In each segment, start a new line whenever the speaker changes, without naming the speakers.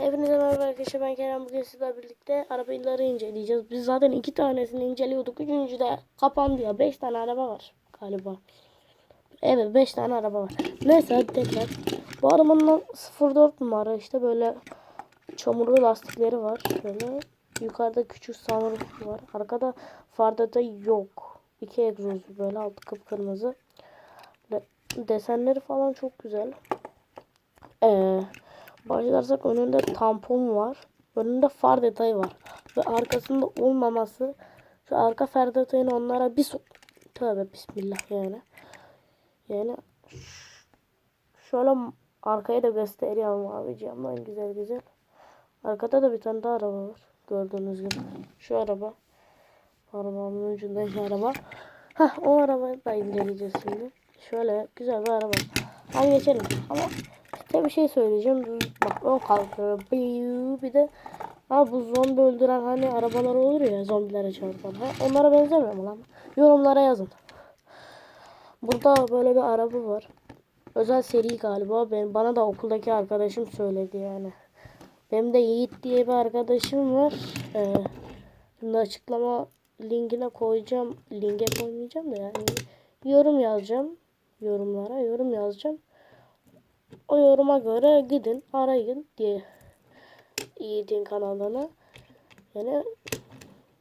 Hepinize merhaba arkadaşlar ben Kerem bugün sizlerle birlikte arabaları inceleyeceğiz. Biz zaten iki tanesini inceliyorduk. Üçüncü de kapandı ya. Beş tane araba var galiba. Evet beş tane araba var. Neyse hadi tekrar. Bu arabanın 04 numara işte böyle çamurlu lastikleri var. Böyle yukarıda küçük sunroof var. Arkada farda da yok. İki egzozlu böyle altı kıpkırmızı. Desenleri falan çok güzel. Ee, başlarsak önünde tampon var. Önünde far detayı var. Ve arkasında olmaması şu arka far detayını onlara bir so Tövbe bismillah yani. Yani şöyle arkaya da gösteriyorum abi camdan güzel güzel. Arkada da bir tane daha araba var. Gördüğünüz gibi. Şu araba. Arabamın ucundaki araba. Heh o arabayı da inceleyeceğiz şimdi. Şöyle güzel bir araba. Hadi geçelim. Ama size bir şey söyleyeceğim. Bak ön kalkıyor. Bir de ha bu zombi öldüren hani arabalar olur ya zombilere çarpan. Ha, onlara benzemiyor mu lan? Yorumlara yazın. Burada böyle bir araba var. Özel seri galiba. Ben, bana da okuldaki arkadaşım söyledi yani. Benim de Yiğit diye bir arkadaşım var. Ee, şimdi açıklama linkine koyacağım. Linke koymayacağım da yani. Yorum yazacağım. Yorumlara yorum yazacağım. O yoruma göre gidin arayın diye Yiğit'in kanalına. Yani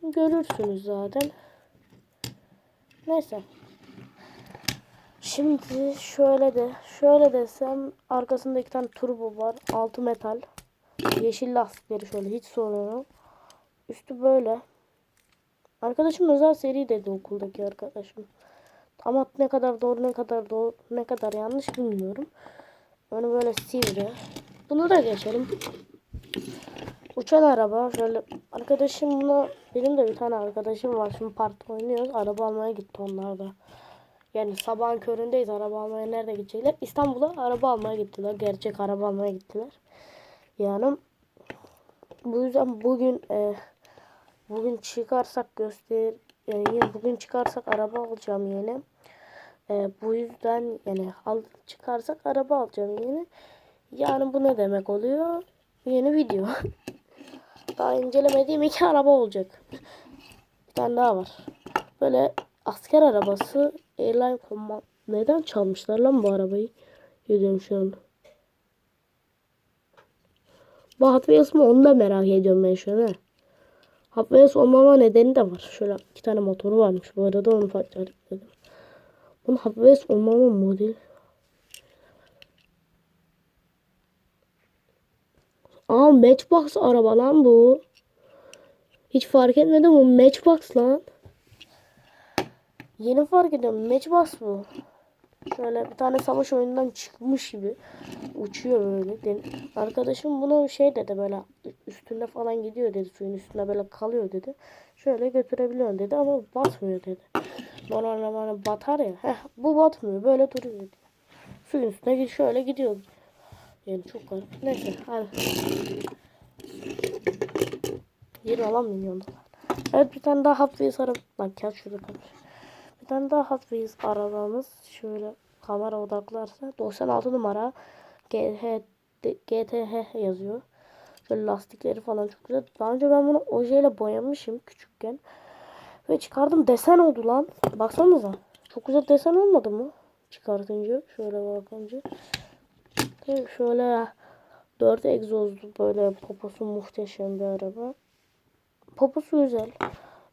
görürsünüz zaten. Neyse. Şimdi şöyle de şöyle desem arkasında iki tane turbo var. Altı metal. Yeşil lastikleri şöyle hiç sorun yok. Üstü böyle. Arkadaşım özel seri dedi okuldaki arkadaşım. Ama ne kadar doğru ne kadar doğru ne kadar yanlış bilmiyorum. Onu böyle sivri. Bunu da geçelim. Uçan araba şöyle arkadaşım buna benim de bir tane arkadaşım var şimdi parti oynuyoruz araba almaya gitti onlar da. Yani sabahın köründeyiz araba almaya nerede gidecekler? İstanbul'a araba almaya gittiler. Gerçek araba almaya gittiler. Yani bu yüzden bugün e, bugün çıkarsak göster yani bugün çıkarsak araba alacağım yeni. E, bu yüzden yani al çıkarsak araba alacağım yeni. Yani bu ne demek oluyor? Yeni video. daha incelemediğim iki araba olacak. Bir tane daha var. Böyle asker arabası Airline Command. Neden çalmışlar lan bu arabayı? Gidiyorum şu an. Bu Hot Wheels mı onu da merak ediyorum ben şu an. He. Hot Wheels olmama nedeni de var. Şöyle iki tane motoru varmış. Bu arada onu fark etmedim. Hot Wheels olmama modeli. Aa Matchbox araba lan bu. Hiç fark etmedim bu Matchbox lan. Yeni fark ediyorum. Matchbox bu. Şöyle bir tane savaş oyunundan çıkmış gibi. Uçuyor böyle. Arkadaşım bunu şey dedi böyle üstünde falan gidiyor dedi. Suyun üstünde böyle kalıyor dedi. Şöyle götürebiliyorsun dedi ama batmıyor dedi. Normalde batar ya. Heh, bu batmıyor. Böyle duruyor. Suyun üstüne şöyle gidiyor. Yani çok garip. Neyse hadi. 26 milyon dolar. Evet bir tane daha Hot Wheels araba. Lan kağıt şurada kalmış. Bir tane daha Hot Wheels arabamız. Şöyle kamera odaklarsa 96 numara GT, GTH yazıyor. Şöyle lastikleri falan çok güzel. Daha önce ben bunu ojeyle boyamışım küçükken. Ve çıkardım desen oldu lan. Baksanıza. Çok güzel desen olmadı mı? Çıkartınca. Şöyle bakınca. Şöyle dört egzozlu böyle poposu muhteşem bir araba. Poposu güzel.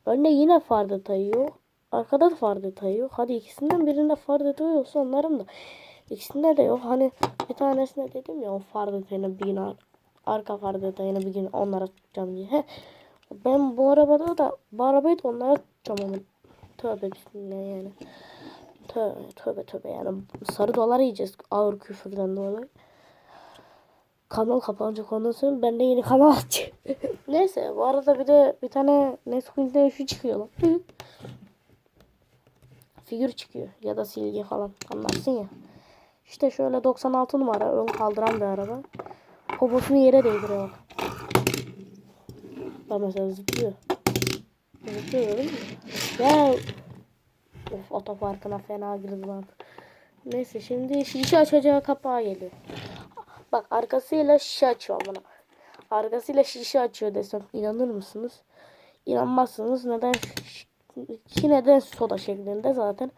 Önde yine far detayı yok. Arkada da far detayı yok. Hadi ikisinden birinde far detayı yoksa onların da. İkisinde de yok. Hani bir tanesine dedim ya o far detayını bir gün arka far detayını bir gün onlara tutacağım diye. Ben bu arabada da bu arabayı da onlara ama. Tövbe bismillah yani. Tövbe tövbe tövbe yani. Sarı dolar yiyeceğiz ağır küfürden dolayı. Kanal kapanacak ondan sonra ben de yeni kanal açacağım. Neyse bu arada bir de bir tane Nesquik'te şu çıkıyor lan. Figür çıkıyor ya da silgi falan anlarsın ya. İşte şöyle 96 numara ön kaldıran bir araba. Poposunu yere değdiriyor. Bak mesela zıplıyor. Ya Of otoparkına fena girdi lan. Neyse şimdi şişe açacağı kapağı geliyor. Bak arkasıyla şişe açıyor buna. arkasıyla şişe açıyor desem inanır mısınız? İnanmazsınız. Neden? Ki neden soda şeklinde zaten.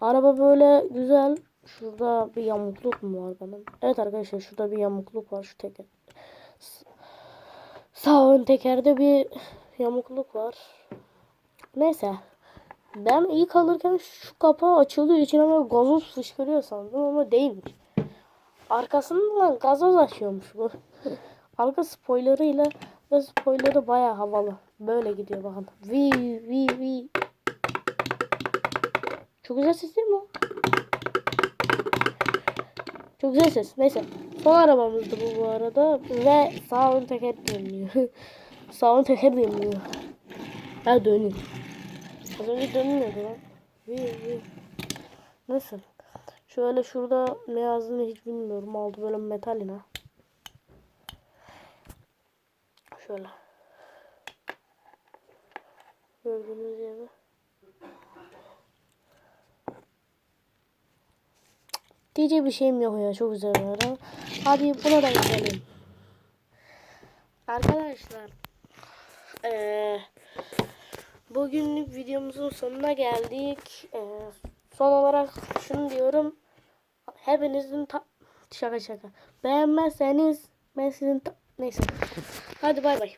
Araba böyle güzel. Şurada bir yamukluk mu var benim? Evet arkadaşlar şurada bir yamukluk var şu teker. Sağ ön tekerde bir yamukluk var. Neyse. Ben ilk alırken şu kapağı açılıyor içine böyle gazoz fışkırıyor sandım ama değilmiş. Arkasından gazoz açıyormuş bu. Arka spoilerıyla ve spoilerı baya havalı. Böyle gidiyor bakın. Vi vi vi. Çok güzel ses değil mi? Çok güzel ses. Neyse. Son arabamızdı bu bu arada. Ve sağ ön teker dönüyor. sağ ön teker dönüyor. Ha dönüyor. Az önce dönmüyordu lan. Nasıl? Şöyle şurada ne yazdığını hiç bilmiyorum. Aldı böyle metal yine. Şöyle. Gördüğünüz gibi. Diyecek bir şeyim yok ya. Çok güzel. Hadi buna da gidelim. Arkadaşlar. Eee bugünlük videomuzun sonuna geldik. Eee, son olarak şunu diyorum. Hepinizin ta- şaka şaka. Beğenmezseniz ben sizin ta- neyse. Hadi bay bay.